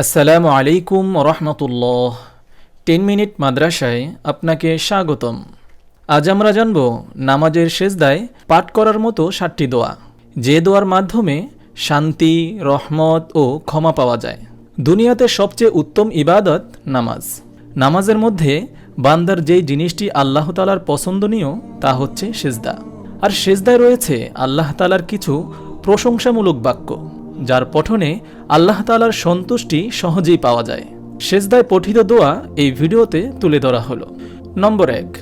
আসসালামু আলাইকুম রহমতুল্লাহ। Ten minute মাদ্রাসায় আপনাকে স্বাগতম। আজ আমরা জানব নামাজের শেষদায় পাঠ করার মতো সাতটি দোয়া। যে দোয়ার মাধ্যমে শান্তি, রহমত ও ক্ষমা পাওয়া যায়। দুনিয়াতে সবচেয়ে উত্তম ইবাদত নামাজ। নামাজের মধ্যে বান্দার যেই জিনিসটি আল্লাহ তালার পছন্দনীয় তা হচ্ছে সেজদা। আর সেজদায় রয়েছে আল্লাহ তালার কিছু প্রশংসামূলক বাক্য। যার পঠনে আল্লাহ তালার সন্তুষ্টি সহজেই পাওয়া যায়। সেজদায় পঠিত দোয়া এই ভিডিওতে তুলে ধরা হলো। নম্বর এক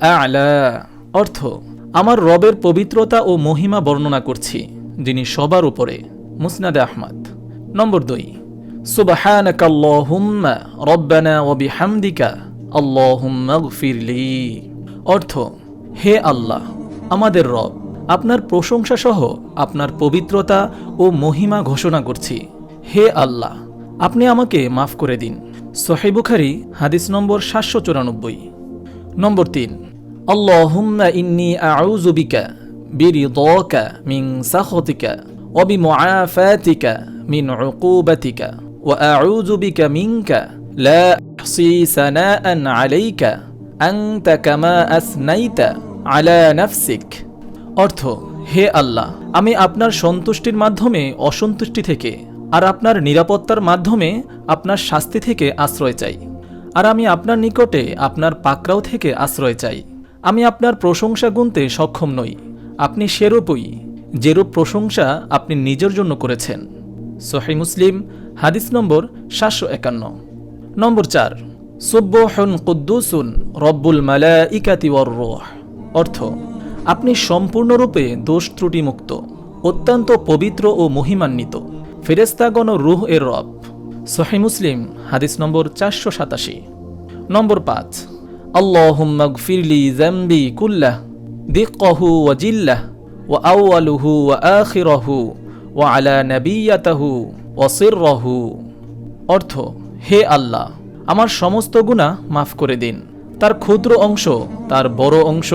আ'লা। অর্থ, আমার রবের পবিত্রতা ও মহিমা বর্ণনা করছি, যিনি সবার উপরে, মুসনাদে আহমদ। নম্বর দুই অর্থ, হে আল্লাহ, আমাদের রব আপনার প্রশংসা সহ আপনার পবিত্রতা ও মহিমা ঘোষণা করছি। হে আল্লাহ, আপনি আমাকে মাফ করে দিন। সোহেবুখারি হাদিস নম্বর সাতশো চুরানব্বই। নম্বর তিন, আল্লাহুম্মা ইন্নি আউজুবিকা বিরিদকা মিন সাহতিকা অবি মুআফাতিকা মিন উকুবাতিকা ওয়া আউজুবিকা মিনকা লা আহসি সানাআন আলাইকা আনতা কামা আসনাইতা আলা নাফসিকা। অর্থ, হে আল্লাহ, আমি আপনার সন্তুষ্টির মাধ্যমে অসন্তুষ্টি থেকে আর আপনার নিরাপত্তার মাধ্যমে আপনার শাস্তি থেকে আশ্রয় চাই। আর আমি আপনার নিকটে আপনার পাকরাও থেকে আশ্রয় চাই। আমি আপনার প্রশংসা গুনতে সক্ষম নই। আপনি সেরূপই, যেরূপ প্রশংসা আপনি নিজের জন্য করেছেন। সোহাই মুসলিম, হাদিস নম্বর সাতশো একান্ন। নম্বর চার, সুব্বহন কুদ্দুসুন রব্বুল মালা ইকাতি অর্থ আপনি সম্পূর্ণরূপে দোষ ত্রুটিমুক্ত, অত্যন্ত পবিত্র ও মহিমান্বিত। ফেরেস্তাগণ ও রুহ এর রব। সহি মুসলিম, হাদিস নম্বর চারশো সাতাশি। নম্বর পাঁচ আল্লাহুম্মাগফিরলি জাম্বি কুল্লাহ, দিক্কহু ওয়া জিল্লাহ, ওয়া আউয়ালুহু ওয়া আখিরহু, ওয়া আলা নাবিয়াতাহু ওয়া সিররহু। অর্থ, হে আল্লাহ, আমার সমস্ত গুনাহ মাফ করে দিন। তার ক্ষুদ্র অংশ, তার বড় অংশ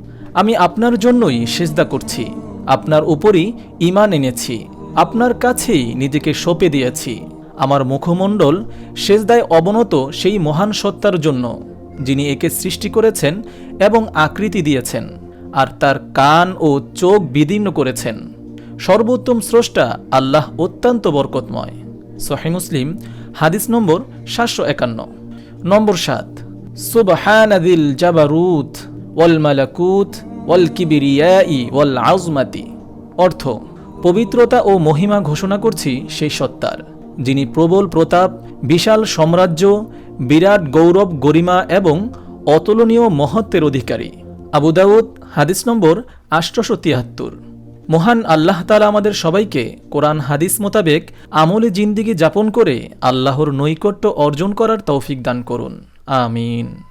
আমি আপনার জন্যই সেজদা করছি। আপনার উপরই ইমান এনেছি। আপনার কাছেই নিজেকে সঁপে দিয়েছি। আমার মুখমণ্ডল সেজদায় অবনত সেই মহান সত্তার জন্য, যিনি একে সৃষ্টি করেছেন এবং আকৃতি দিয়েছেন, আর তার কান ও চোখ বিদীর্ণ করেছেন। সর্বোত্তম স্রষ্টা আল্লাহ অত্যন্ত বরকতময়। সহি মুসলিম, হাদিস নম্বর সাতশো একান্ন। নম্বর সাত, সুবহানাদিল জাবারুত। ওয়াল মালাকুত ওয়াল কিবিরিয়াই ওয়াল আজমাতি অর্থ, পবিত্রতা ও মহিমা ঘোষণা করছি সেই সত্তার, যিনি প্রবল প্রতাপ, বিশাল সাম্রাজ্য, বিরাট গৌরব, গরিমা এবং অতুলনীয় মহত্বের অধিকারী। আবু দাউদ, হাদিস নম্বর আষ্টশো তিয়াত্তর। মহান আল্লাহ তালা আমাদের সবাইকে কোরআন হাদিস মোতাবেক আমলে জিন্দিগি যাপন করে আল্লাহর নৈকট্য অর্জন করার তৌফিক দান করুন। আমিন।